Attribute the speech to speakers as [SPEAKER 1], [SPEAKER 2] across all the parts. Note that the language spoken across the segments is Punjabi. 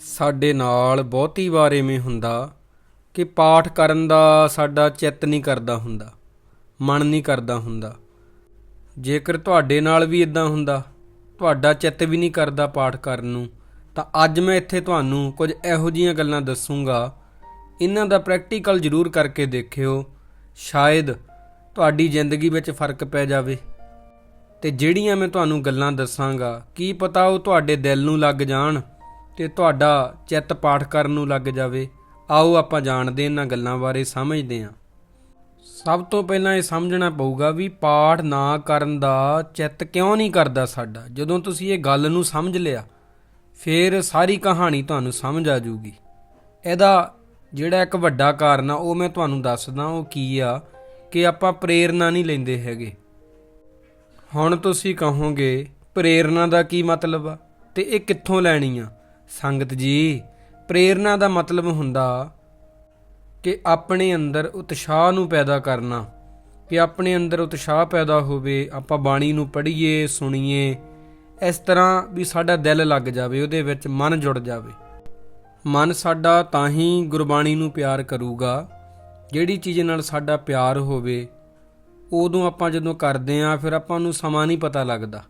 [SPEAKER 1] ਸਾਡੇ ਨਾਲ ਬਹੁਤੀ ਵਾਰ ਐਵੇਂ ਹੁੰਦਾ ਕਿ ਪਾਠ ਕਰਨ ਦਾ ਸਾਡਾ ਚਿੱਤ ਨਹੀਂ ਕਰਦਾ ਹੁੰਦਾ, ਮਨ ਨਹੀਂ ਕਰਦਾ ਹੁੰਦਾ। ਜੇਕਰ ਤੁਹਾਡੇ ਨਾਲ ਵੀ ਇਦਾਂ ਹੁੰਦਾ, ਤੁਹਾਡਾ ਚਿੱਤ ਵੀ ਨਹੀਂ ਕਰਦਾ ਪਾਠ ਕਰਨ ਨੂੰ, ਤਾਂ ਅੱਜ ਮੈਂ ਇੱਥੇ ਤੁਹਾਨੂੰ ਕੁਝ ਇਹੋ ਜਿਹੀਆਂ ਗੱਲਾਂ ਦੱਸੂਗਾ। ਇਹਨਾਂ ਦਾ ਪ੍ਰੈਕਟੀਕਲ ਜ਼ਰੂਰ ਕਰਕੇ ਦੇਖਿਓ। ਸ਼ਾਇਦ ਤੁਹਾਡੀ ਜ਼ਿੰਦਗੀ ਵਿੱਚ ਫ਼ਰਕ ਪੈ ਜਾਵੇ। ਤੇ ਜਿਹੜੀਆਂ ਮੈਂ ਤੁਹਾਨੂੰ ਗੱਲਾਂ ਦੱਸਾਂਗਾ, ਕੀ ਪਤਾ ਉਹ ਤੁਹਾਡੇ ਦਿਲ ਨੂੰ ਲੱਗ ਜਾਣ। ਤੇ ਤੁਹਾਡਾ ਚਿੱਤ ਪਾਠ ਕਰਨ ਨੂੰ ਲੱਗ ਜਾਵੇ, ਆਓ ਆਪਾਂ ਜਾਣਦੇ ਇਹਨਾਂ ਗੱਲਾਂ ਬਾਰੇ ਸਮਝਦੇ ਹਾਂ। ਸਭ ਤੋਂ ਪਹਿਲਾਂ ਇਹ ਸਮਝਣਾ ਪਊਗਾ ਵੀ ਪਾਠ ਨਾ ਕਰਨ ਦਾ ਚਿੱਤ ਕਿਉਂ ਨਹੀਂ ਕਰਦਾ ਸਾਡਾ? ਜਦੋਂ ਤੁਸੀਂ ਇਹ ਗੱਲ ਨੂੰ ਸਮਝ ਲਿਆ, ਫਿਰ ਸਾਰੀ ਕਹਾਣੀ ਤੁਹਾਨੂੰ ਸਮਝ ਆ ਜੂਗੀ ਇਹਦਾ ਜਿਹੜਾ ਇੱਕ ਵੱਡਾ ਕਾਰਨ ਆ, ਉਹ ਮੈਂ ਤੁਹਾਨੂੰ ਦੱਸਦਾ ਉਹ ਕੀ ਆ ਕਿ ਆਪਾਂ ਪ੍ਰੇਰਣਾ ਨਹੀਂ ਲੈਂਦੇ ਹੈਗੇ। ਹੁਣ ਤੁਸੀਂ ਕਹੋਗੇ, ਪ੍ਰੇਰਣਾ ਦਾ ਕੀ ਮਤਲਬ ਆ? ਤੇ ਇਹ ਕਿੱਥੋਂ ਲੈਣੀ ਆ? ਸੰਗਤ ਜੀ ਪ੍ਰੇਰਣਾ ਦਾ ਮਤਲਬ ਹੁੰਦਾ ਕਿ ਆਪਣੇ ਅੰਦਰ ਉਤਸ਼ਾਹ ਨੂੰ ਪੈਦਾ ਕਰਨਾ। ਕਿ ਆਪਣੇ ਅੰਦਰ ਉਤਸ਼ਾਹ ਪੈਦਾ ਹੋਵੇ, ਆਪਾਂ ਬਾਣੀ ਨੂੰ ਪੜ੍ਹੀਏ, ਸੁਣੀਏ, ਇਸ ਤਰ੍ਹਾਂ ਵੀ ਸਾਡਾ ਦਿਲ ਲੱਗ ਜਾਵੇ, ਉਹਦੇ ਵਿੱਚ ਮਨ ਜੁੜ ਜਾਵੇ। ਮਨ ਸਾਡਾ ਤਾਂ ਹੀ ਗੁਰਬਾਣੀ ਨੂੰ ਪਿਆਰ ਕਰੂਗਾ, ਜਿਹੜੀ ਚੀਜ਼ ਨਾਲ ਸਾਡਾ ਪਿਆਰ ਹੋਵੇ, ਉਦੋਂ ਆਪਾਂ ਜਦੋਂ ਕਰਦੇ ਆਂ ਫਿਰ ਆਪਾਂ ਨੂੰ ਸਮਾਂ ਨਹੀਂ ਪਤਾ ਲੱਗਦਾ।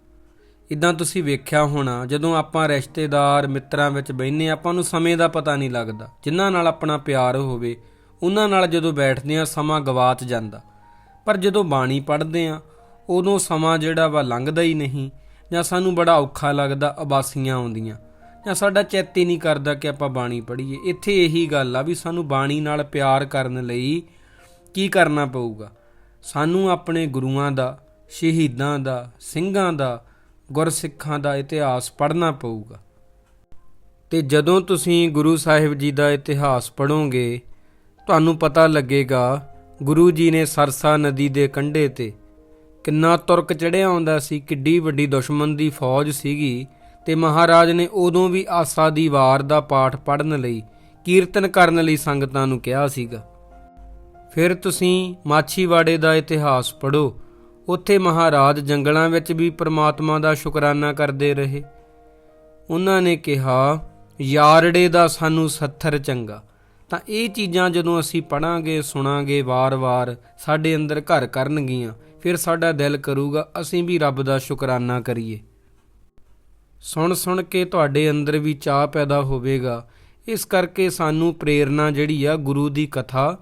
[SPEAKER 1] ਇਦਾਂ ਤੁਸੀਂ ਵੇਖਿਆ ਹੋਣਾ, ਜਦੋਂ ਆਪਾਂ ਰਿਸ਼ਤੇਦਾਰ ਮਿੱਤਰਾਂ ਵਿੱਚ ਬੈਠਨੇ ਆਪਾਂ ਨੂੰ ਸਮੇਂ ਦਾ ਪਤਾ ਨਹੀਂ ਲੱਗਦਾ। ਜਿਨ੍ਹਾਂ ਨਾਲ ਆਪਣਾ ਪਿਆਰ ਹੋਵੇ, ਉਹਨਾਂ ਨਾਲ ਜਦੋਂ ਬੈਠਦੇ ਆਂ ਸਮਾਂ ਗਵਾਚ ਜਾਂਦਾ। ਪਰ ਜਦੋਂ ਬਾਣੀ ਪੜ੍ਹਦੇ ਆਂ ਉਦੋਂ ਸਮਾਂ ਜਿਹੜਾ ਵਾ ਲੰਘਦਾ ਹੀ ਨਹੀਂ, ਜਾਂ ਸਾਨੂੰ ਬੜਾ ਔਖਾ ਲੱਗਦਾ ਅਬਾਸੀਆਂ ਆਉਂਦੀਆਂ। ਜਾਂ ਸਾਡਾ ਚਿੱਤ ਹੀ ਨਹੀਂ ਕਰਦਾ ਕਿ ਆਪਾਂ ਬਾਣੀ ਪੜ੍ਹੀਏ। ਇੱਥੇ ਇਹੀ ਗੱਲ ਆ ਵੀ ਸਾਨੂੰ ਬਾਣੀ ਨਾਲ ਪਿਆਰ ਕਰਨ ਲਈ ਕੀ ਕਰਨਾ ਪਊਗਾ? ਸਾਨੂੰ ਆਪਣੇ ਗੁਰੂਆਂ ਦਾ, ਸ਼ਹੀਦਾਂ ਦਾ, ਸਿੰਘਾਂ ਦਾ ਗੁਰਸਿੱਖਾਂ ਦਾ ਇਤਿਹਾਸ ਪੜ੍ਹਨਾ ਪਊਗਾ। ਤੇ ਜਦੋਂ ਤੁਸੀਂ ਗੁਰੂ ਸਾਹਿਬ ਜੀ ਦਾ ਇਤਿਹਾਸ ਪੜ੍ਹੋਗੇ, ਤੁਹਾਨੂੰ ਪਤਾ ਲੱਗੇਗਾ, ਗੁਰੂ ਜੀ ਨੇ ਸਰਸਾ ਨਦੀ ਦੇ ਕੰਢੇ ਤੇ ਕਿੰਨਾ ਤੁਰਕ ਚੜਿਆ ਆਉਂਦਾ ਸੀ, ਕਿੱਡੀ ਵੱਡੀ ਦੁਸ਼ਮਣ ਦੀ ਫੌਜ ਸੀਗੀ ਤੇ ਮਹਾਰਾਜ ਨੇ ਉਦੋਂ ਵੀ ਆਸਾ ਦੀ ਵਾਰ ਦਾ ਪਾਠ ਪੜ੍ਹਨ ਲਈ, ਕੀਰਤਨ ਕਰਨ ਲਈ ਸੰਗਤਾਂ ਨੂੰ ਕਿਹਾ ਸੀਗਾ। ਫਿਰ ਤੁਸੀਂ ਮਾਛੀਵਾੜੇ ਦਾ ਇਤਿਹਾਸ ਪੜ੍ਹੋ। ਉੱਥੇ ਮਹਾਰਾਜ ਜੰਗਲਾਂ ਵਿੱਚ ਵੀ ਪ੍ਰਮਾਤਮਾ ਦਾ ਸ਼ੁਕਰਾਨਾ ਕਰਦੇ ਰਹੇ। ਉਹਨਾਂ ਨੇ ਕਿਹਾ, ਯਾਰੜੇ ਦਾ ਸਾਨੂੰ ਸੱਥਰ ਚੰਗਾ। ਤਾਂ ਇਹ ਚੀਜ਼ਾਂ ਜਦੋਂ ਅਸੀਂ ਪੜਾਂਗੇ ਸੁਣਾਂਗੇ ਵਾਰ-ਵਾਰ, ਸਾਡੇ ਅੰਦਰ ਘਰ ਕਰਨਗੀਆਂ, ਫਿਰ ਸਾਡਾ ਦਿਲ ਕਰੂਗਾ, ਅਸੀਂ ਵੀ ਰੱਬ ਦਾ ਸ਼ੁਕਰਾਨਾ ਕਰੀਏ। ਸੁਣ ਸੁਣ ਕੇ ਤੁਹਾਡੇ ਅੰਦਰ ਵੀ ਚਾਹ ਪੈਦਾ ਹੋਵੇਗਾ। ਇਸ ਕਰਕੇ ਸਾਨੂੰ ਪ੍ਰੇਰਣਾ ਜਿਹੜੀ ਆ, ਗੁਰੂ ਦੀ ਕਥਾ,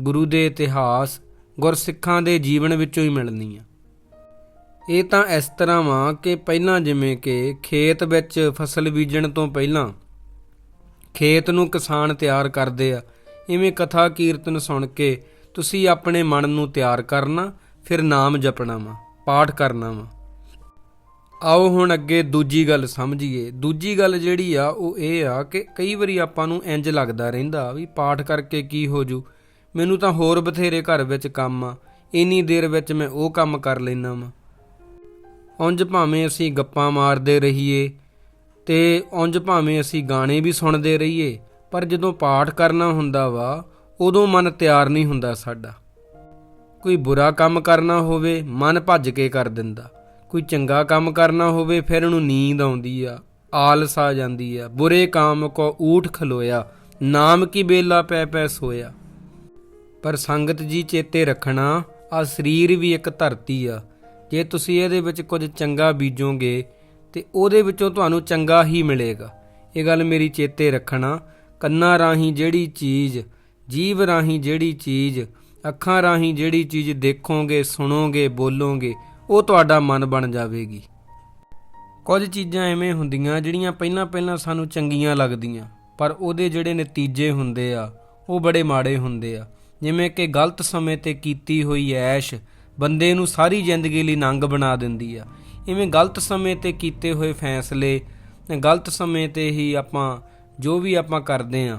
[SPEAKER 1] ਗੁਰੂ ਦੇ ਇਤਿਹਾਸ, ਗੁਰਸਿੱਖਾਂ ਦੇ ਜੀਵਨ ਵਿੱਚੋਂ ਹੀ ਮਿਲਣੀ ਆ। ਇਹ ਤਾਂ ਇਸ ਤਰ੍ਹਾਂ ਵਾ ਕਿ ਪਹਿਲਾਂ ਜਿਵੇਂ ਕਿ ਖੇਤ ਵਿੱਚ ਫਸਲ ਬੀਜਣ ਤੋਂ ਪਹਿਲਾਂ ਖੇਤ ਨੂੰ ਕਿਸਾਨ ਤਿਆਰ ਕਰਦੇ ਆ। ਇਵੇਂ ਕਥਾ ਕੀਰਤਨ ਸੁਣ ਕੇ ਤੁਸੀਂ ਆਪਣੇ ਮਨ ਨੂੰ ਤਿਆਰ ਕਰਨਾ, ਫਿਰ ਨਾਮ ਜਪਣਾ ਵਾ, ਪਾਠ ਕਰਨਾ ਵਾ। ਆਓ ਹੁਣ ਅੱਗੇ ਦੂਜੀ ਗੱਲ ਸਮਝੀਏ। ਦੂਜੀ ਗੱਲ ਜਿਹੜੀ ਆ, ਉਹ ਇਹ ਆ ਕਿ ਕਈ ਵਾਰੀ ਆਪਾਂ ਨੂੰ ਇੰਜ ਲੱਗਦਾ ਰਹਿੰਦਾ ਵੀ ਪਾਠ ਕਰਕੇ ਕੀ ਹੋ ਜੂ। ਮੈਨੂੰ ਤਾਂ ਹੋਰ ਬਥੇਰੇ ਘਰ ਵਿੱਚ ਕੰਮ ਆ। ਇੰਨੀ ਦੇਰ ਵਿੱਚ ਮੈਂ ਉਹ ਕੰਮ ਕਰ ਲੈਣਾ ਵਾ। ਉਂਝ ਭਾਵੇਂ ਅਸੀਂ ਗੱਪਾਂ ਮਾਰਦੇ ਰਹੀਏ ਤੇ ਉਂਝ ਭਾਵੇਂ ਅਸੀਂ ਗਾਣੇ ਵੀ ਸੁਣਦੇ ਰਹੀਏ, ਪਰ ਜਦੋਂ ਪਾਠ ਕਰਨਾ ਹੁੰਦਾ ਵਾ, ਉਦੋਂ ਮਨ ਤਿਆਰ ਨਹੀਂ ਹੁੰਦਾ ਸਾਡਾ। ਕੋਈ ਬੁਰਾ ਕੰਮ ਕਰਨਾ ਹੋਵੇ, ਮਨ ਭੱਜ ਕੇ ਕਰ ਦਿੰਦਾ। ਕੋਈ ਚੰਗਾ ਕੰਮ ਕਰਨਾ ਹੋਵੇ, ਫਿਰ ਉਹਨੂੰ ਨੀਂਦ ਆਉਂਦੀ ਆ, ਆਲਸ ਆ ਜਾਂਦੀ ਆ। ਬੁਰੇ ਕਾਮ ਕੋ ਊਠ ਖਲੋਇਆ, ਨਾਮ ਕੀ ਬੇਲਾ ਪੈ ਪੈ ਸੋਇਆ। ਪਰ ਸੰਗਤ ਜੀ ਚੇਤੇ ਰੱਖਣਾ ਆ ਸਰੀਰ ਵੀ ਇੱਕ ਧਰਤੀ ਆ। ਜੇ ਤੁਸੀਂ ਇਹਦੇ ਵਿੱਚ ਕੁਝ ਚੰਗਾ ਬੀਜੋਗੇ ਤੇ ਉਹਦੇ ਵਿੱਚੋਂ ਤੁਹਾਨੂੰ ਚੰਗਾ ਹੀ ਮਿਲੇਗਾ। ਇਹ ਗੱਲ ਮੇਰੀ ਚੇਤੇ ਰੱਖਣਾ। ਕੰਨਾਂ ਰਾਹੀਂ ਜਿਹੜੀ ਚੀਜ਼, ਜੀਵ ਰਾਹੀਂ ਜਿਹੜੀ ਚੀਜ਼, ਅੱਖਾਂ ਰਾਹੀਂ ਜਿਹੜੀ ਚੀਜ਼ ਦੇਖੋਗੇ, ਸੁਣੋਗੇ, ਬੋਲੋਗੇ, ਉਹ ਤੁਹਾਡਾ ਮਨ ਬਣ ਜਾਵੇਗੀ। ਕੁਝ ਚੀਜ਼ਾਂ ਐਵੇਂ ਹੁੰਦੀਆਂ ਜਿਹੜੀਆਂ ਪਹਿਲਾਂ ਪਹਿਲਾਂ ਸਾਨੂੰ ਚੰਗੀਆਂ ਲੱਗਦੀਆਂ, ਪਰ ਉਹਦੇ ਜਿਹੜੇ ਨਤੀਜੇ ਹੁੰਦੇ ਆ, ਉਹ ਬੜੇ ਮਾੜੇ ਹੁੰਦੇ ਆ। ਜਿਵੇਂ ਕਿ ਗਲਤ ਸਮੇਂ ਤੇ ਕੀਤੀ ਹੋਈ ਐਸ਼ ਬੰਦੇ ਨੂੰ ਸਾਰੀ ਜ਼ਿੰਦਗੀ ਲਈ ਨੰਗ ਬਣਾ ਦਿੰਦੀ ਆ। ਇਵੇਂ ਗਲਤ ਸਮੇਂ ਤੇ ਕੀਤੇ ਹੋਏ ਫੈਸਲੇ ਗਲਤ ਸਮੇਂ ਤੇ ਹੀ ਆਪਾਂ ਜੋ ਵੀ ਆਪਾਂ ਕਰਦੇ ਆ,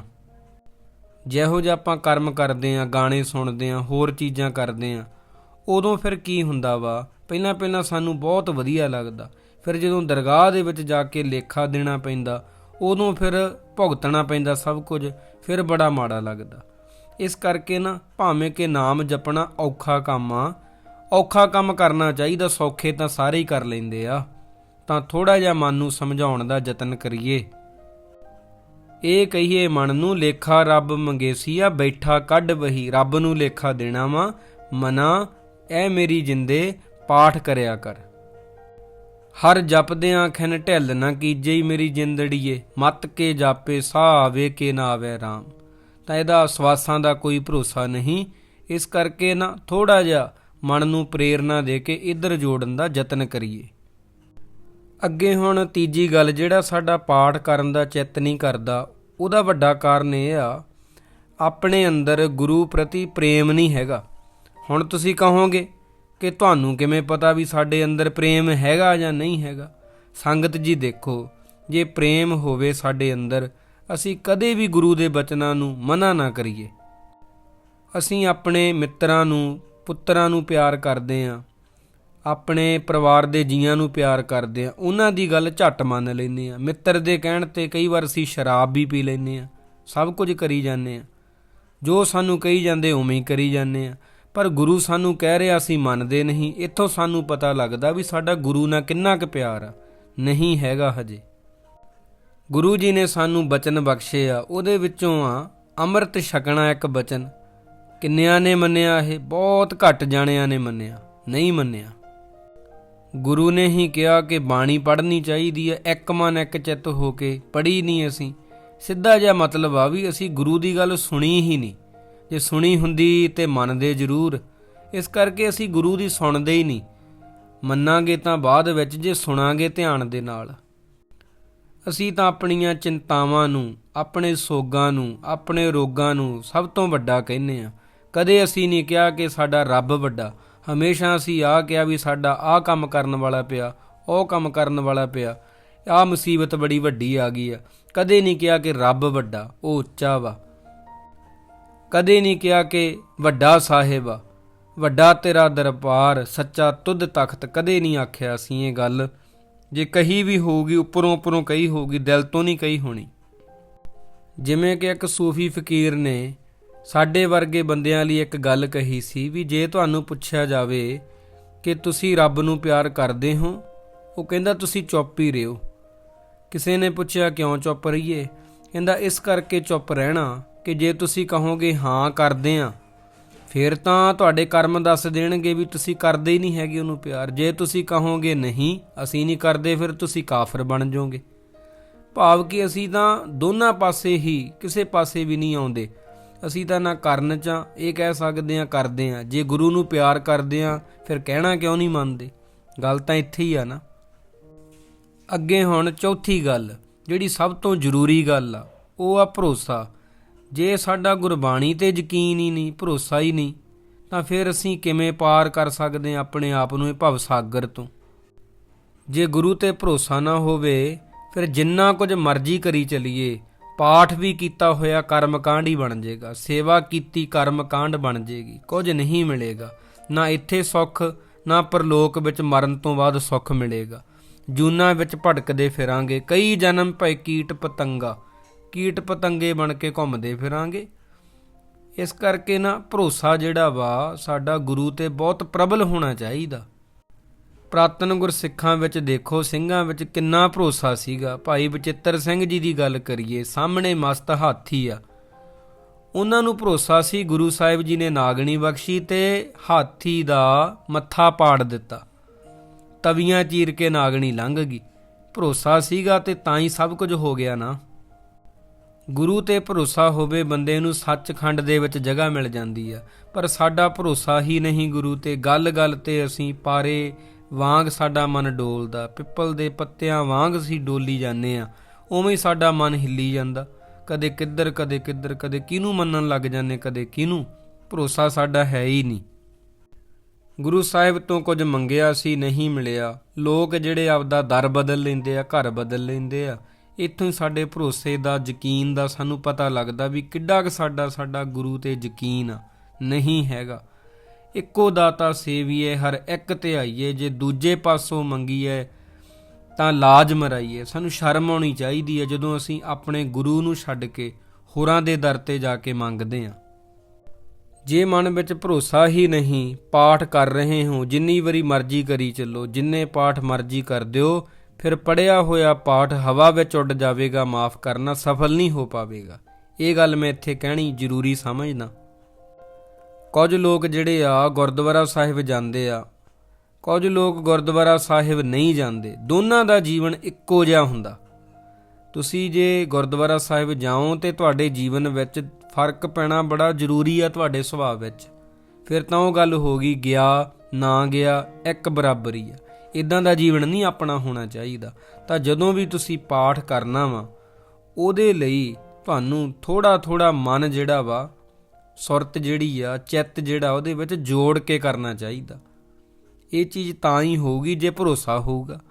[SPEAKER 1] ਜਿਹੋ ਜਿਹਾ ਆਪਾਂ ਕਰਮ ਕਰਦੇ ਆ, ਗਾਣੇ ਸੁਣਦੇ ਆ, ਹੋਰ ਚੀਜ਼ਾਂ ਕਰਦੇ ਆ, ਉਦੋਂ ਫਿਰ ਕੀ ਹੁੰਦਾ ਵਾ? ਪਹਿਲਾਂ ਪਹਿਲਾਂ ਸਾਨੂੰ ਬਹੁਤ ਵਧੀਆ ਲੱਗਦਾ। ਫਿਰ ਜਦੋਂ ਦਰਗਾਹ ਦੇ ਵਿੱਚ ਜਾ ਕੇ ਲੇਖਾ ਦੇਣਾ ਪੈਂਦਾ, ਉਦੋਂ ਫਿਰ ਭੁਗਤਣਾ ਪੈਂਦਾ ਸਭ ਕੁਝ, ਫਿਰ ਬੜਾ ਮਾੜਾ ਲੱਗਦਾ। ਇਸ ਕਰਕੇ ਨਾ ਭਾਵੇਂ ਕਿ ਨਾਮ ਜਪਣਾ ਔਖਾ ਕੰਮ ਆ ਔਖਾ ਕੰਮ ਕਰਨਾ ਚਾਹੀਦਾ, ਸੌਖੇ ਤਾਂ ਸਾਰੇ ਹੀ ਕਰ ਲੈਂਦੇ ਆ। ਤਾਂ ਥੋੜਾ ਜਿਹਾ ਮਨ ਨੂੰ ਸਮਝਾਉਣ ਦਾ ਯਤਨ ਕਰੀਏ। ਇਹ ਕਹੀਏ, ਮਨ ਨੂੰ ਲੇਖਾ ਰੱਬ ਮੰਗੇਸੀਆ, ਬੈਠਾ ਕੱਢ ਵਹੀ, ਰੱਬ ਨੂੰ ਲੇਖਾ ਦੇਣਾ ਵਾ। ਮਨਾ, ਐ ਮੇਰੀ ਜਿੰਦੇ, ਪਾਠ ਕਰਿਆ ਕਰ। ਹਰ ਜਪਦਿਆਂ ਖਿਨ ਢਿੱਲ ਨਾ ਕੀਜੇ ਹੀ ਮੇਰੀ ਜਿੰਦੜੀਏ, ਮਤ ਕੇ ਜਾਪੇ ਸਾਹ ਆਵੇ ਕੇ ਨਾ ਆਵੇ ਰਾਮ। ਤਾਂ ਇਹਦਾ ਸਵਾਸਾਂ ਦਾ ਕੋਈ ਭਰੋਸਾ ਨਹੀਂ, ਇਸ ਕਰਕੇ ਨਾ ਥੋੜਾ ਜਿਹਾ ਮਨ ਨੂੰ ਪ੍ਰੇਰਣਾ ਦੇ ਕੇ ਇੱਧਰ ਜੋੜਨ ਦਾ ਯਤਨ ਕਰੀਏ। ਅੱਗੇ ਹੁਣ ਤੀਜੀ ਗੱਲ ਜਿਹੜਾ ਸਾਡਾ ਪਾਠ ਕਰਨ ਦਾ ਚਿੱਤ ਨਹੀਂ ਕਰਦਾ, ਉਹਦਾ ਵੱਡਾ ਕਾਰਨ ਇਹ ਆ, ਆਪਣੇ ਅੰਦਰ ਗੁਰੂ ਪ੍ਰਤੀ ਪ੍ਰੇਮ ਨਹੀਂ ਹੈਗਾ। ਹੁਣ ਤੁਸੀਂ ਕਹੋਗੇ ਕਿ ਤੁਹਾਨੂੰ ਕਿਵੇਂ ਪਤਾ ਵੀ ਸਾਡੇ ਅੰਦਰ ਪ੍ਰੇਮ ਹੈਗਾ ਜਾਂ ਨਹੀਂ ਹੈਗਾ? ਸੰਗਤ ਜੀ ਦੇਖੋ, ਜੇ ਪ੍ਰੇਮ ਹੋਵੇ ਸਾਡੇ ਅੰਦਰ, ਅਸੀਂ ਕਦੇ ਵੀ ਗੁਰੂ ਦੇ ਬਚਨਾਂ ਨੂੰ ਮਨਾ ਨਾ ਕਰੀਏ। ਅਸੀਂ ਆਪਣੇ ਮਿੱਤਰਾਂ ਨੂੰ ਪੁੱਤਰਾਂ ਨੂੰ ਪਿਆਰ ਕਰਦੇ ਆਂ, ਆਪਣੇ ਪਰਿਵਾਰ ਦੇ ਜੀਆਂ ਨੂੰ ਪਿਆਰ ਕਰਦੇ ਆ, ਉਹਨਾਂ ਦੀ ਗੱਲ ਝੱਟ ਮੰਨ ਲੈਂਦੇ ਆ। ਮਿੱਤਰ ਦੇ ਕਹਿਣ ਤੇ ਕਈ ਵਾਰ ਅਸੀਂ ਸ਼ਰਾਬ ਵੀ ਪੀ ਲੈਂਦੇ ਆ, ਸਭ ਕੁਝ ਕਰੀ ਜਾਂਦੇ ਆ। ਜੋ ਸਾਨੂੰ ਕਹੀ ਜਾਂਦੇ ਉਵੇਂ ਹੀ ਕਰੀ ਜਾਂਦੇ ਆ। ਪਰ ਗੁਰੂ ਸਾਨੂੰ ਕਹਿ ਰਿਹਾ ਅਸੀਂ ਮੰਨਦੇ ਨਹੀਂ, ਇੱਥੋਂ ਸਾਨੂੰ ਪਤਾ ਲੱਗਦਾ ਵੀ ਸਾਡਾ ਗੁਰੂ ਨਾਲ ਕਿੰਨਾ ਕੁ ਪਿਆਰ ਆ, ਨਹੀਂ ਹੈਗਾ ਹਜੇ। ਗੁਰੂ ਜੀ ਨੇ ਸਾਨੂੰ ਬਚਨ ਬਖਸ਼ੇ ਆ, ਉਹਦੇ ਵਿੱਚੋਂ ਆ, ਅੰਮ੍ਰਿਤ ਛਕਣਾ ਇੱਕ ਬਚਨ। ਕਿੰਨਿਆਂ ਨੇ ਮੰਨਿਆ, ਇਹ ਬਹੁਤ ਘੱਟ ਜਾਣਿਆਂ ਨੇ ਮੰਨਿਆ, ਨਹੀਂ ਮੰਨਿਆ। ਗੁਰੂ ਨੇ ਹੀ ਕਿਹਾ ਕਿ ਬਾਣੀ ਪੜ੍ਹਨੀ ਚਾਹੀਦੀ ਹੈ, ਇੱਕ ਮਨ ਇੱਕ ਚਿੱਤ ਹੋ ਕੇ ਪੜ੍ਹੀ ਨਹੀਂ ਅਸੀਂ। ਸਿੱਧਾ ਜਿਹਾ ਮਤਲਬ ਆ ਵੀ ਅਸੀਂ ਗੁਰੂ ਦੀ ਗੱਲ ਸੁਣੀ ਹੀ ਨਹੀਂ। ਜੇ ਸੁਣੀ ਹੁੰਦੀ ਤੇ ਮੰਨਦੇ ਜ਼ਰੂਰ। ਇਸ ਕਰਕੇ ਅਸੀਂ ਗੁਰੂ ਦੀ ਸੁਣਦੇ ਹੀ ਨਹੀਂ। ਮੰਨਾਂਗੇ ਤਾਂ ਬਾਅਦ ਵਿੱਚ, ਜੇ ਸੁਣਾਂਗੇ ਧਿਆਨ ਦੇ ਨਾਲ। ਅਸੀਂ ਤਾਂ ਆਪਣੀਆਂ ਚਿੰਤਾਵਾਂ ਨੂੰ, ਆਪਣੇ ਸੋਗਾਂ ਨੂੰ, ਆਪਣੇ ਰੋਗਾਂ ਨੂੰ ਸਭ ਤੋਂ ਵੱਡਾ ਕਹਿੰਦੇ ਆ ਕਦੇ ਅਸੀਂ ਨਹੀਂ ਕਿਹਾ ਕਿ ਸਾਡਾ ਰੱਬ ਵੱਡਾ। ਹਮੇਸ਼ਾ ਅਸੀਂ ਆਹ ਕਿਹਾ ਵੀ ਸਾਡਾ ਆਹ ਕੰਮ ਕਰਨ ਵਾਲਾ ਪਿਆ, ਉਹ ਕੰਮ ਕਰਨ ਵਾਲਾ ਪਿਆ। ਆਹ ਮੁਸੀਬਤ ਬੜੀ ਵੱਡੀ ਆ ਗਈ ਆ। ਕਦੇ ਨਹੀਂ ਕਿਹਾ ਕਿ ਰੱਬ ਵੱਡਾ, ਉਹ ਉੱਚਾ ਵਾ। ਕਦੇ ਨਹੀਂ ਕਿਹਾ ਕਿ ਵੱਡਾ ਸਾਹਿਬ ਆ। ਵੱਡਾ ਤੇਰਾ ਦਰਬਾਰ, ਸੱਚਾ ਤੁਧ ਤਖਤ। ਕਦੇ ਨਹੀਂ ਆਖਿਆ ਅਸੀਂ ਇਹ ਗੱਲ। ਜੇ ਕਹੀ ਵੀ ਹੋਊਗੀ, ਉੱਪਰੋਂ ਉੱਪਰੋਂ ਕਹੀ ਹੋਊਗੀ, ਦਿਲ ਤੋਂ ਨਹੀਂ ਕਹੀ ਹੋਣੀ। ਜਿਵੇਂ ਕਿ ਇੱਕ ਸੂਫੀ ਫਕੀਰ ਨੇ ਸਾਡੇ ਵਰਗੇ ਬੰਦਿਆਂ ਲਈ ਇੱਕ ਗੱਲ ਕਹੀ ਸੀ ਵੀ ਜੇ ਤੁਹਾਨੂੰ ਪੁੱਛਿਆ ਜਾਵੇ ਕਿ ਤੁਸੀਂ ਰੱਬ ਨੂੰ ਪਿਆਰ ਕਰਦੇ ਹੋ, ਉਹ ਕਹਿੰਦਾ ਤੁਸੀਂ ਚੁੱਪ ਹੀ ਰਹੋ। ਕਿਸੇ ਨੇ ਪੁੱਛਿਆ ਕਿਉਂ ਚੁੱਪ ਰਹੀਏ? ਕਹਿੰਦਾ ਇਸ ਕਰਕੇ ਚੁੱਪ ਰਹਿਣਾ ਕਿ ਜੇ ਤੁਸੀਂ ਕਹੋਗੇ ਹਾਂ ਕਰਦੇ ਆ ਫਿਰ ਤਾਂ ਤੁਹਾਡੇ ਕਰਮ ਦੱਸ ਦੇਣਗੇ ਵੀ ਤੁਸੀਂ ਕਰਦੇ ਹੀ ਨਹੀਂ ਹੈਗੇ ਉਹਨੂੰ ਪਿਆਰ। ਜੇ ਤੁਸੀਂ ਕਹੋਗੇ ਨਹੀਂ, ਅਸੀਂ ਨਹੀਂ ਕਰਦੇ, ਫਿਰ ਤੁਸੀਂ ਕਾਫਰ ਬਣ ਜਾਓਗੇ। ਭਾਵ ਕਿ ਅਸੀਂ ਤਾਂ ਦੋਨਾਂ ਪਾਸੇ ਹੀ ਕਿਸੇ ਪਾਸੇ ਵੀ ਨਹੀਂ ਆਉਂਦੇ। ਅਸੀਂ ਤਾਂ ਨਾ ਕਰਨ ਚ ਆਂ, ਇਹ ਕਹਿ ਸਕਦੇ ਆ ਕਰਦੇ ਆ ਜੇ ਗੁਰੂ ਨੂੰ ਪਿਆਰ ਕਰਦੇ ਆ ਫਿਰ ਕਹਿਣਾ ਕਿਉਂ ਨਹੀਂ ਮੰਨਦੇ? ਗੱਲ ਤਾਂ ਇੱਥੇ ਹੀ ਆ ਨਾ। ਅੱਗੇ ਹੁਣ ਚੌਥੀ ਗੱਲ ਜਿਹੜੀ ਸਭ ਤੋਂ ਜ਼ਰੂਰੀ ਗੱਲ ਆ ਉਹ ਆ ਭਰੋਸਾ। ਜੇ ਸਾਡਾ ਗੁਰਬਾਣੀ ਤੇ ਯਕੀਨ ਹੀ ਨਹੀਂ ਭਰੋਸਾ ਹੀ ਨਹੀਂ ਤਾਂ ਫਿਰ ਅਸੀਂ ਕਿਵੇਂ ਪਾਰ ਕਰ ਸਕਦੇ ਹਾਂ ਆਪਣੇ ਆਪ ਨੂੰ ਇਹ ਭਵ ਸਾਗਰ ਤੋਂ? ਜੇ ਗੁਰੂ ਤੇ ਭਰੋਸਾ ਨਾ ਹੋਵੇ ਫਿਰ ਜਿੰਨਾ ਕੁਝ ਮਰਜ਼ੀ ਕਰੀ ਚਲੀਏ ਪਾਠ ਵੀ ਕੀਤਾ ਹੋਇਆ ਕਰਮ ਕਾਂਡ ਹੀ ਬਣ ਜਾਏਗਾ, ਸੇਵਾ ਕੀਤੀ ਕਰਮ ਕਾਂਡ ਬਣ ਜਾਏਗੀ, ਕੁਝ ਨਹੀਂ ਮਿਲੇਗਾ, ਨਾ ਇੱਥੇ ਸੁੱਖ, ਨਾ ਪਰਲੋਕ ਵਿੱਚ ਮਰਨ ਤੋਂ ਬਾਅਦ ਸੁੱਖ ਮਿਲੇਗਾ। ਜੂਨਾ ਵਿੱਚ ਭਟਕਦੇ ਫਿਰਾਂਗੇ, ਕਈ ਜਨਮ ਭਏ ਕੀਟ ਪਤੰਗਾ, ਕੀਟ ਪਤੰਗੇ ਬਣ ਕੇ ਘੁੰਮਦੇ ਫਿਰਾਂਗੇ। ਇਸ ਕਰਕੇ ਨਾ ਭਰੋਸਾ ਜਿਹੜਾ ਵਾ, ਸਾਡਾ ਗੁਰੂ ਤੇ ਬਹੁਤ ਪ੍ਰਬਲ ਹੋਣਾ ਚਾਹੀਦਾ। ਪ੍ਰਾਤਨ ਗੁਰਸਿੱਖਾਂ ਵਿੱਚ ਦੇਖੋ, ਸਿੰਘਾਂ ਵਿੱਚ ਕਿੰਨਾ ਭਰੋਸਾ ਸੀਗਾ। ਭਾਈ ਬਚਿੱਤਰ ਸਿੰਘ ਜੀ ਦੀ ਗੱਲ ਕਰੀਏ, ਸਾਹਮਣੇ ਮਸਤ ਹਾਥੀ ਆ। ਉਹਨਾਂ ਨੂੰ ਭਰੋਸਾ ਸੀ, ਗੁਰੂ ਸਾਹਿਬ ਜੀ ਨੇ ਨਾਗਣੀ ਬਖਸ਼ੀ ਤੇ ਹਾਥੀ ਦਾ ਮੱਥਾ ਪਾੜ ਦਿੱਤਾ। ਤਵੀਆਂ ਚੀਰ ਕੇ ਨਾਗਣੀ ਲੰਘ ਗਈ। ਭਰੋਸਾ ਸੀਗਾ ਤੇ ਤਾਂ ਹੀ ਸਭ ਕੁਝ ਹੋ ਗਿਆ ਨਾ। ਗੁਰੂ ਤੇ ਭਰੋਸਾ ਹੋਵੇ, ਬੰਦੇ ਨੂੰ ਸੱਚਖੰਡ ਦੇ ਵਿੱਚ ਜਗ੍ਹਾ ਮਿਲ ਜਾਂਦੀ ਆ। ਪਰ ਸਾਡਾ ਭਰੋਸਾ ਹੀ ਨਹੀਂ ਗੁਰੂ ਤੇ। ਗੱਲ-ਗੱਲ ਤੇ ਅਸੀਂ ਪਾਰੇ ਵਾਂਗ ਸਾਡਾ ਮਨ ਡੋਲਦਾ, ਪਿੱਪਲ ਦੇ ਪੱਤਿਆਂ ਵਾਂਗ ਅਸੀਂ ਡੋਲੀ ਜਾਂਦੇ ਆ ਉਵੇਂ ਹੀ ਸਾਡਾ ਮਨ ਹਿੱਲੀ ਜਾਂਦਾ। ਕਦੇ ਕਿੱਧਰ ਕਦੇ ਕਿੱਧਰ, ਕਦੇ ਕਿਹਨੂੰ ਮੰਨਣ ਲੱਗ ਜਾਂਦੇ, ਕਦੇ ਕਿਹਨੂੰ? ਭਰੋਸਾ ਸਾਡਾ ਹੈ ਹੀ ਨਹੀਂ। ਗੁਰੂ ਸਾਹਿਬ ਤੋਂ ਕੁਝ ਮੰਗਿਆ ਸੀ, ਨਹੀਂ ਮਿਲਿਆ। ਲੋਕ ਜਿਹੜੇ ਆਪਦਾ ਦਰ ਬਦਲ ਲੈਂਦੇ ਆ, ਘਰ ਬਦਲ ਲੈਂਦੇ ਆ, ਇੱਥੋਂ ਹੀ ਸਾਡੇ ਭਰੋਸੇ ਦਾ, ਯਕੀਨ ਦਾ ਸਾਨੂੰ ਪਤਾ ਲੱਗਦਾ ਵੀ ਕਿੱਡਾ ਕੁ ਸਾਡਾ ਸਾਡਾ ਗੁਰੂ ਤੇ ਯਕੀਨ ਆ, ਨਹੀਂ ਹੈਗਾ। ਇੱਕੋ ਦਾਤਾ ਸੇਵੀਏ, ਹਰ ਇੱਕ ਤੇ ਆਈਏ, ਜੇ ਦੂਜੇ ਪਾਸੋਂ ਮੰਗੀਏ ਤਾਂ ਲਾਜ ਮਰਾਈਏ ਸਾਨੂੰ ਸ਼ਰਮ ਆਉਣੀ ਚਾਹੀਦੀ ਹੈ ਜਦੋਂ ਅਸੀਂ ਆਪਣੇ ਗੁਰੂ ਨੂੰ ਛੱਡ ਕੇ ਹੋਰਾਂ ਦੇ ਦਰ ਤੇ ਜਾ ਕੇ ਮੰਗਦੇ ਹਾਂ। ਜੇ ਮਨ ਵਿੱਚ ਭਰੋਸਾ ਹੀ ਨਹੀਂ, ਪਾਠ ਕਰ ਰਹੇ ਹੋ, ਜਿੰਨੀ ਵਾਰੀ ਮਰਜ਼ੀ ਕਰੀ ਚੱਲੋ, ਜਿੰਨੇ ਪਾਠ ਮਰਜ਼ੀ ਕਰ ਦਿਓ, ਫਿਰ ਪੜਿਆ ਹੋਇਆ ਪਾਠ ਹਵਾ ਵਿੱਚ ਉੱਡ ਜਾਵੇਗਾ, ਮਾਫ ਕਰਨਾ ਸਫਲ ਨਹੀਂ ਹੋ ਪਾਵੇਗਾ। ਇਹ ਗੱਲ ਮੈਂ ਇੱਥੇ ਕਹਿਣੀ ਜ਼ਰੂਰੀ ਸਮਝਦਾ। ਕੁਝ ਲੋਕ ਜਿਹੜੇ ਆ ਗੁਰਦੁਆਰਾ ਸਾਹਿਬ ਜਾਂਦੇ ਆ, ਕੁਝ ਲੋਕ ਗੁਰਦੁਆਰਾ ਸਾਹਿਬ ਨਹੀਂ ਜਾਂਦੇ। ਦੋਨਾਂ ਦਾ ਜੀਵਨ ਇੱਕੋ ਜਿਹਾ ਹੁੰਦਾ। ਤੁਸੀਂ ਜੇ ਗੁਰਦੁਆਰਾ ਸਾਹਿਬ ਜਾਓ ਤੇ ਤੁਹਾਡੇ ਜੀਵਨ ਵਿੱਚ ਫ਼ਰਕ ਪੈਣਾ ਬੜਾ ਜ਼ਰੂਰੀ ਆ ਤੁਹਾਡੇ ਸੁਭਾਅ ਵਿੱਚ। ਫਿਰ ਤਾਂ ਉਹ ਗੱਲ ਹੋ ਗਈ, ਗਿਆ, ਨਾ ਗਿਆ, ਇੱਕ ਬਰਾਬਰੀ ਆ। ਇਦਾਂ ਦਾ ਜੀਵਨ ਨਹੀਂ ਆਪਣਾ ਹੋਣਾ ਚਾਹੀਦਾ। ਤਾਂ ਜਦੋਂ ਵੀ ਤੁਸੀਂ ਪਾਠ ਕਰਨਾ ਵਾ, ਉਹਦੇ ਲਈ ਤੁਹਾਨੂੰ ਥੋੜਾ ਥੋੜਾ ਮਨ ਜਿਹੜਾ ਵਾ ਸੁਰਤ ਜਿਹੜੀ ਆ, ਚਿੱਤ ਜਿਹੜਾ, ਉਹਦੇ ਵਿੱਚ ਜੋੜ ਕੇ ਕਰਨਾ ਚਾਹੀਦਾ। ਇਹ ਚੀਜ਼ ਤਾਂ ਹੀ ਹੋਊਗੀ ਜੇ ਭਰੋਸਾ ਹੋਊਗਾ।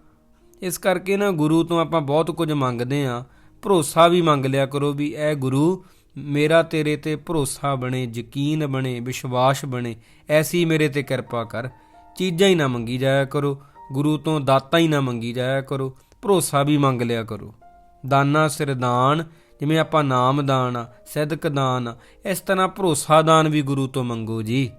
[SPEAKER 1] ਇਸ ਕਰਕੇ ਨਾ ਗੁਰੂ ਤੋਂ ਆਪਾਂ ਬਹੁਤ ਕੁਝ ਮੰਗਦੇ ਆ ਭਰੋਸਾ ਵੀ ਮੰਗ ਲਿਆ ਕਰੋ ਵੀ ਇਹ ਗੁਰੂ, ਮੇਰਾ ਤੇਰੇ ਤੇ ਭਰੋਸਾ ਬਣੇ, ਯਕੀਨ ਬਣੇ, ਵਿਸ਼ਵਾਸ ਬਣੇ, ਐਸੀ ਮੇਰੇ ਤੇ ਕਿਰਪਾ ਕਰ। ਚੀਜ਼ਾਂ ਹੀ ਨਾ ਮੰਗੀ ਜਾਇਆ ਕਰੋ। ਗੁਰੂ ਤੋਂ ਦਾਤਾ ਹੀ ਨਾ ਮੰਗੀ ਜਾਇਆ ਕਰੋ। ਭਰੋਸਾ ਵੀ ਮੰਗ ਲਿਆ ਕਰੋ। ਦਾਨਾ ਸਿਰਦਾਨ ਜਿਵੇਂ ਆਪਾਂ ਨਾਮ ਦਾਨ ਆ ਸਿਦਕ ਦਾਨ ਆ ਇਸ ਤਰ੍ਹਾਂ ਭਰੋਸਾ ਦਾਨ ਵੀ ਗੁਰੂ ਤੋਂ ਮੰਗੋ ਜੀ।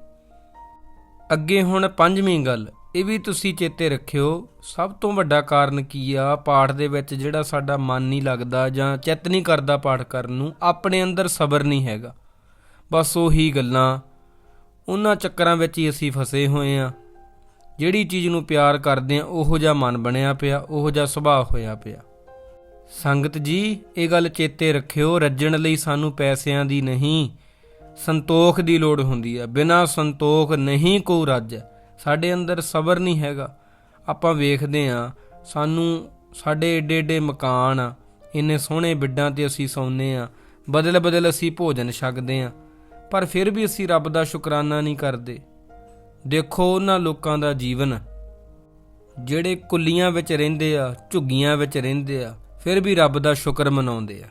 [SPEAKER 1] ਅੱਗੇ ਹੁਣ ਪੰਜਵੀਂ ਗੱਲ, ਇਹ ਵੀ ਤੁਸੀਂ ਚੇਤੇ ਰੱਖਿਓ, ਸਭ ਤੋਂ ਵੱਡਾ ਕਾਰਨ ਕੀ ਆ, ਪਾਠ ਦੇ ਵਿੱਚ ਜਿਹੜਾ ਸਾਡਾ ਮਨ ਨਹੀਂ ਲੱਗਦਾ ਜਾਂ ਚਿੱਤ ਨਹੀਂ ਕਰਦਾ ਪਾਠ ਕਰਨ ਨੂੰ, ਆਪਣੇ ਅੰਦਰ ਸਬਰ ਨਹੀਂ ਹੈਗਾ। ਬਸ ਉਹੀ ਗੱਲਾਂ, ਉਹਨਾਂ ਚੱਕਰਾਂ ਵਿੱਚ ਹੀ ਅਸੀਂ ਫਸੇ ਹੋਏ ਆ। ਜਿਹੜੀ ਚੀਜ਼ ਨੂੰ ਪਿਆਰ ਕਰਦੇ ਆ, ਉਹੋ ਜਿਹਾ ਮਨ ਬਣਿਆ ਪਿਆ, ਉਹੋ ਜਿਹਾ ਸੁਭਾਅ ਹੋਇਆ ਪਿਆ। ਸੰਗਤ ਜੀ, ਇਹ ਗੱਲ ਚੇਤੇ ਰੱਖਿਓ, ਰੱਜਣ ਲਈ ਸਾਨੂੰ ਪੈਸਿਆਂ ਦੀ ਨਹੀਂ, ਸੰਤੋਖ ਦੀ ਲੋੜ ਹੁੰਦੀ ਆ। ਬਿਨਾਂ ਸੰਤੋਖ ਨਹੀਂ ਕੋ ਰੱਜ। ਸਾਡੇ ਅੰਦਰ ਸਬਰ ਨਹੀਂ ਹੈਗਾ। ਆਪਾਂ ਵੇਖਦੇ ਆ, ਸਾਨੂੰ ਸਾਡੇ ਏਡੇ ਏਡੇ ਮਕਾਨ ਆ, ਇੰਨੇ ਸੋਹਣੇ ਬਿੱਡਾਂ ਤੇ ਅਸੀਂ ਸੌਂਦੇ ਆ ਬਦਲ ਬਦਲ ਅਸੀਂ ਭੋਜਨ ਛਕਦੇ ਆ, ਪਰ ਫਿਰ ਵੀ ਅਸੀਂ ਰੱਬ ਦਾ ਸ਼ੁਕਰਾਨਾ ਨਹੀਂ ਕਰਦੇ। ਦੇਖੋ ਉਹਨਾਂ ਲੋਕਾਂ ਦਾ ਜੀਵਨ। ਜਿਹੜੇ ਕੁੱਲੀਆਂ ਵਿੱਚ ਰਹਿੰਦੇ ਆ, ਝੁੱਗੀਆਂ ਵਿੱਚ ਰਹਿੰਦੇ ਆ ਫਿਰ ਵੀ ਰੱਬ ਦਾ ਸ਼ੁਕਰ ਮਨਾਉਂਦੇ ਆ।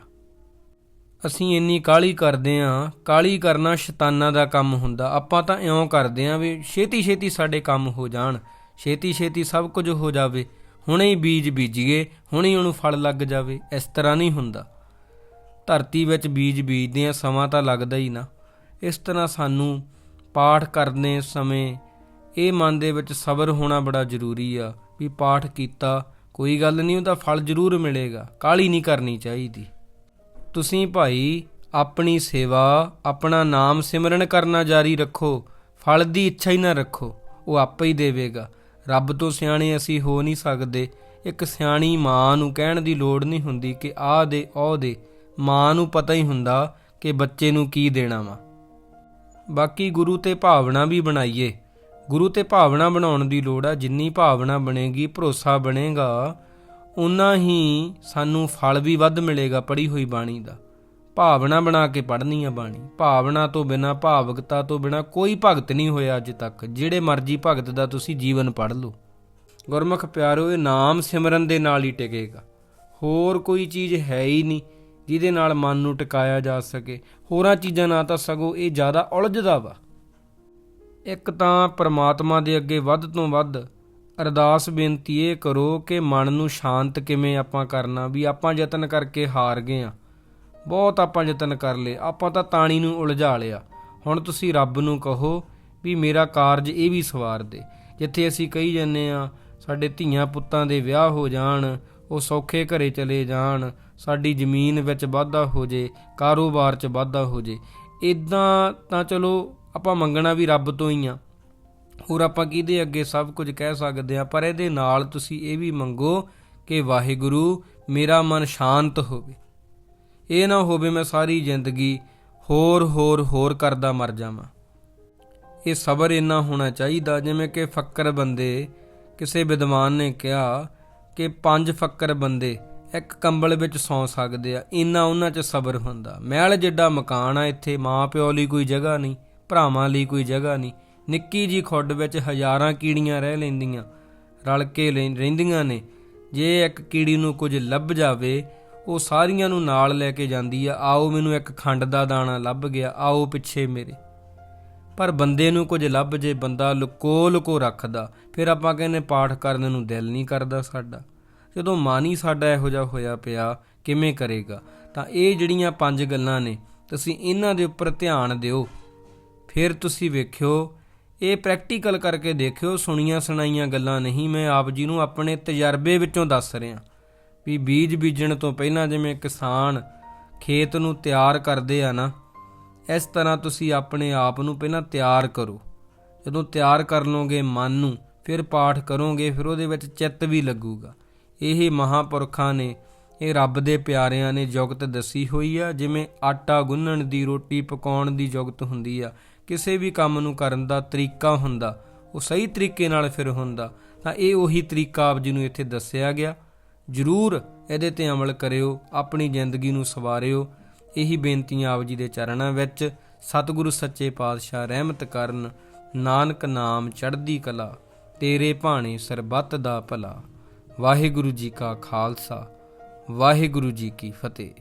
[SPEAKER 1] ਅਸੀਂ ਇੰਨੀ ਕਾਲੀ ਕਰਦੇ ਆ ਕਾਲੀ ਕਰਨਾ ਸ਼ੈਤਾਨਾਂ ਦਾ ਕੰਮ ਹੁੰਦਾ। ਆਪਾਂ ਤਾਂ ਇਉਂ ਕਰਦੇ ਆ ਵੀ ਛੇਤੀ ਛੇਤੀ ਸਾਡੇ ਕੰਮ ਹੋ ਜਾਣ ਛੇਤੀ ਛੇਤੀ ਸਭ ਕੁਝ ਹੋ ਜਾਵੇ। ਹੁਣੇ ਹੀ ਬੀਜ ਬੀਜੀਏ, ਹੁਣੇ ਹੀ ਉਹਨੂੰ ਫਲ ਲੱਗ ਜਾਵੇ, ਇਸ ਤਰ੍ਹਾਂ ਨਹੀਂ ਹੁੰਦਾ। ਧਰਤੀ ਵਿੱਚ ਬੀਜ ਬੀਜਦੇ ਆ, ਸਮਾਂ ਤਾਂ ਲੱਗਦਾ ਹੀ ਨਾ। ਇਸ ਤਰ੍ਹਾਂ ਸਾਨੂੰ ਪਾਠ ਕਰਨੇ ਸਮੇਂ ਇਹ ਮਨ ਦੇ ਵਿੱਚ ਸਬਰ ਹੋਣਾ ਬੜਾ ਜ਼ਰੂਰੀ ਆ ਵੀ ਪਾਠ ਕੀਤਾ ਕੋਈ ਗੱਲ ਨਹੀਂ, ਉਹਦਾ ਫਲ ਜ਼ਰੂਰ ਮਿਲੇਗਾ। ਕਾਲੀ ਨਹੀਂ ਕਰਨੀ ਚਾਹੀਦੀ। ਤੁਸੀਂ ਭਾਈ, ਆਪਣੀ ਸੇਵਾ, ਆਪਣਾ ਨਾਮ ਸਿਮਰਨ ਕਰਨਾ ਜਾਰੀ ਰੱਖੋ। ਫਲ ਦੀ ਇੱਛਾ ਹੀ ਨਾ ਰੱਖੋ, ਉਹ ਆਪੇ ਹੀ ਦੇਵੇਗਾ। ਰੱਬ ਤੋਂ ਸਿਆਣੇ ਅਸੀਂ ਹੋ ਨਹੀਂ ਸਕਦੇ। ਇੱਕ ਸਿਆਣੀ ਮਾਂ ਨੂੰ ਕਹਿਣ ਦੀ ਲੋੜ ਨਹੀਂ ਹੁੰਦੀ ਕਿ ਆਹ ਦੇ, ਉਹ ਦੇ। ਮਾਂ ਨੂੰ ਪਤਾ ਹੀ ਹੁੰਦਾ ਕਿ ਬੱਚੇ ਨੂੰ ਕੀ ਦੇਣਾ ਵਾ। ਬਾਕੀ ਗੁਰੂ ਤੇ ਭਾਵਨਾ ਵੀ ਬਣਾਈਏ। ਗੁਰੂ ਤੇ ਭਾਵਨਾ ਬਣਾਉਣ ਦੀ ਲੋੜ ਆ, ਜਿੰਨੀ ਭਾਵਨਾ ਬਣੇਗੀ, ਭਰੋਸਾ ਬਣੇਗਾ ਉਨਾ ਹੀ ਸਾਨੂੰ ਫਲ ਵੀ ਵੱਧ ਮਿਲੇਗਾ ਪੜੀ ਹੋਈ ਬਾਣੀ ਦਾ। ਭਾਵਨਾ ਬਣਾ ਕੇ ਪੜ੍ਹਨੀ ਆ ਬਾਣੀ। ਭਾਵਨਾ ਤੋਂ ਬਿਨਾ, ਭਾਵਕਤਾ ਤੋਂ ਬਿਨਾ ਕੋਈ ਭਗਤ ਨਹੀਂ ਹੋਇਆ ਅੱਜ ਤੱਕ। ਜਿਹੜੇ ਮਰਜ਼ੀ ਭਗਤ ਦਾ ਤੁਸੀਂ ਜੀਵਨ ਪੜ੍ਹ ਲਓ। ਗੁਰਮੁਖ ਪਿਆਰੋ, ਇਹ ਨਾਮ ਸਿਮਰਨ ਦੇ ਨਾਲ ਹੀ ਟਿਕੇਗਾ। ਹੋਰ ਕੋਈ ਚੀਜ਼ ਹੈ ਹੀ ਨਹੀਂ ਜਿਹਦੇ ਨਾਲ ਮਨ ਨੂੰ ਟਿਕਾਇਆ ਜਾ ਸਕੇ। ਹੋਰਾਂ ਚੀਜ਼ਾਂ ਨਾਲ ਤਾਂ ਸਗੋਂ ਇਹ ਜ਼ਿਆਦਾ ਉਲਝਦਾ ਵਾ। ਇੱਕ ਤਾਂ ਪਰਮਾਤਮਾ ਦੇ ਅੱਗੇ ਵੱਧ ਤੋਂ ਵੱਧ ਅਰਦਾਸ ਬੇਨਤੀ ਇਹ ਕਰੋ ਕਿ ਮਨ ਨੂੰ ਸ਼ਾਂਤ ਕਿਵੇਂ ਆਪਾਂ ਕਰਨਾ, ਵੀ ਆਪਾਂ ਯਤਨ ਕਰਕੇ ਹਾਰ ਗਏ ਆ ਬਹੁਤ ਆਪਾਂ ਯਤਨ ਕਰ ਲਏ, ਆਪਾਂ ਤਾਂ ਤਾਣੀ ਨੂੰ ਉਲਝਾ ਲਿਆ। ਹੁਣ ਤੁਸੀਂ ਰੱਬ ਨੂੰ ਕਹੋ ਵੀ ਮੇਰਾ ਕਾਰਜ ਇਹ ਵੀ ਸਵਾਰ ਦੇ। ਜਿੱਥੇ ਅਸੀਂ ਕਹੀ ਜੰਨੇ ਆ ਸਾਡੇ ਧੀਆਂ ਪੁੱਤਾਂ ਦੇ ਵਿਆਹ ਹੋ ਜਾਣ, ਉਹ ਸੌਖੇ ਘਰੇ ਚਲੇ ਜਾਣ, ਸਾਡੀ ਜ਼ਮੀਨ ਵਿੱਚ ਵਾਧਾ ਹੋ ਜੇ, ਕਾਰੋਬਾਰ 'ਚ ਵਾਧਾ ਹੋ ਜੇ। ਇਦਾਂ ਤਾਂ ਚਲੋ ਆਪਾਂ ਮੰਗਣਾ ਵੀ ਰੱਬ ਤੋਂ ਹੀ ਆ। ਹੋਰ ਆਪਾਂ ਕਿਹਦੇ ਅੱਗੇ ਸਭ ਕੁਝ ਕਹਿ ਸਕਦੇ ਆ ਪਰ ਇਹਦੇ ਨਾਲ ਤੁਸੀਂ ਇਹ ਵੀ ਮੰਗੋ ਕਿ ਵਾਹਿਗੁਰੂ, ਮੇਰਾ ਮਨ ਸ਼ਾਂਤ ਹੋਵੇ। ਇਹ ਨਾ ਹੋਵੇ ਮੈਂ ਸਾਰੀ ਜ਼ਿੰਦਗੀ ਹੋਰ ਹੋਰ ਹੋਰ ਕਰਦਾ ਮਰ ਜਾਵਾਂ। ਇਹ ਸਬਰ ਇੰਨਾ ਹੋਣਾ ਚਾਹੀਦਾ, ਜਿਵੇਂ ਕਿ ਫੱਕਰ ਬੰਦੇ ਕਿਸੇ ਵਿਦਵਾਨ ਨੇ ਕਿਹਾ ਕਿ ਪੰਜ ਫੱਕਰ ਬੰਦੇ ਇੱਕ ਕੰਬਲ ਵਿੱਚ ਸੌ ਸਕਦੇ ਆ। ਇੰਨਾ ਉਹਨਾਂ 'ਚ ਸਬਰ ਹੁੰਦਾ। ਮਹਿਲ ਜਿੱਡਾ ਮਕਾਨ ਆ, ਇੱਥੇ ਮਾਂ ਪਿਓ ਲਈ ਕੋਈ ਜਗ੍ਹਾ ਨਹੀਂ। ਭਰਾਵਾਂ ਲਈ ਕੋਈ ਜਗ੍ਹਾ ਨਹੀਂ। ਨਿੱਕੀ ਜੀ ਖੁੱਡ ਵਿੱਚ ਹਜ਼ਾਰਾਂ ਕੀੜੀਆਂ ਰਹਿ ਲੈਂਦੀਆਂ, ਰਲ ਕੇ ਲੈਂ- ਰਹਿੰਦੀਆਂ ਨੇ। ਜੇ ਇੱਕ ਕੀੜੀ ਨੂੰ ਕੁਝ ਲੱਭ ਜਾਵੇ, ਉਹ ਸਾਰੀਆਂ ਨੂੰ ਨਾਲ ਲੈ ਕੇ ਜਾਂਦੀ ਆ। ਆਓ ਮੈਨੂੰ ਇੱਕ ਖੰਡ ਦਾ ਦਾਣਾ ਲੱਭ ਗਿਆ, ਆਓ ਪਿੱਛੇ ਮੇਰੇ। ਪਰ ਬੰਦੇ ਨੂੰ ਕੁਝ ਲੱਭ ਜੇ ਬੰਦਾ ਲੁਕੋ ਲੁਕੋ ਰੱਖਦਾ, ਫਿਰ ਆਪਾਂ ਕਹਿੰਦੇ ਪਾਠ ਕਰਨ ਨੂੰ ਦਿਲ ਨਹੀਂ ਕਰਦਾ ਸਾਡਾ। ਜਦੋਂ ਮਨ ਹੀ ਸਾਡਾ ਇਹੋ ਜਿਹਾ ਹੋਇਆ ਪਿਆ, ਕਿਵੇਂ ਕਰੇਗਾ? ਤਾਂ ਇਹ ਜਿਹੜੀਆਂ ਪੰਜ ਗੱਲਾਂ ਨੇ, ਤੁਸੀਂ ਇਹਨਾਂ ਦੇ ਉੱਪਰ ਧਿਆਨ ਦਿਓ। ਫਿਰ ਤੁਸੀਂ ਵੇਖਿਓ, ਇਹ ਪ੍ਰੈਕਟੀਕਲ ਕਰਕੇ ਦੇਖਿਓ, ਸੁਣੀਆਂ ਸੁਣਾਈਆਂ ਗੱਲਾਂ ਨਹੀਂ, ਮੈਂ ਆਪ ਜੀ ਨੂੰ ਆਪਣੇ ਤਜਰਬੇ ਵਿੱਚੋਂ ਦੱਸ ਰਿਹਾ। ਵੀ ਬੀਜ ਬੀਜਣ ਤੋਂ ਪਹਿਲਾਂ ਜਿਵੇਂ ਕਿਸਾਨ ਖੇਤ ਨੂੰ ਤਿਆਰ ਕਰਦੇ ਆ ਨਾ, ਇਸ ਤਰ੍ਹਾਂ ਤੁਸੀਂ ਆਪਣੇ ਆਪ ਨੂੰ ਪਹਿਲਾਂ ਤਿਆਰ ਕਰੋ। ਜਦੋਂ ਤਿਆਰ ਕਰ ਲਓਗੇ ਮਨ ਨੂੰ, ਫਿਰ ਪਾਠ ਕਰੋਗੇ, ਫਿਰ ਉਹਦੇ ਵਿੱਚ ਚਿੱਤ ਵੀ ਲੱਗੂਗਾ। ਇਹ ਮਹਾਪੁਰਖਾਂ ਨੇ, ਇਹ ਰੱਬ ਦੇ ਪਿਆਰਿਆਂ ਨੇ ਜੁਗਤ ਦੱਸੀ ਹੋਈ ਆ, ਜਿਵੇਂ ਆਟਾ ਗੁੰਨਣ ਦੀ ਰੋਟੀ ਪਕਾਉਣ ਦੀ ਜੁਗਤ ਹੁੰਦੀ ਆ। ਕਿਸੇ ਵੀ ਕੰਮ ਨੂੰ ਕਰਨ ਦਾ ਤਰੀਕਾ ਹੁੰਦਾ, ਉਹ ਸਹੀ ਤਰੀਕੇ ਨਾਲ ਫਿਰ ਹੁੰਦਾ, ਤਾਂ ਇਹ ਉਹੀ ਤਰੀਕਾ ਆਪ ਜੀ ਨੂੰ ਇੱਥੇ ਦੱਸਿਆ ਗਿਆ। ਜ਼ਰੂਰ ਇਹਦੇ ਤੇ ਅਮਲ ਕਰਿਓ, ਆਪਣੀ ਜ਼ਿੰਦਗੀ ਨੂੰ ਸਵਾਰਿਓ। ਇਹੀ ਬੇਨਤੀਆਂ ਆਪ ਜੀ ਦੇ ਚਰਨਾਂ ਵਿੱਚ, ਸਤਿਗੁਰੂ ਸੱਚੇ ਪਾਤਸ਼ਾਹ ਰਹਿਮਤ ਕਰਨ, ਨਾਨਕ ਨਾਮ ਚੜ੍ਹਦੀ ਕਲਾ, ਤੇਰੇ ਭਾਣੇ ਸਰਬੱਤ ਦਾ ਭਲਾ। ਵਾਹਿਗੁਰੂ ਜੀ ਕਾ ਖਾਲਸਾ, ਵਾਹਿਗੁਰੂ ਜੀ ਕੀ ਫਤਿਹ।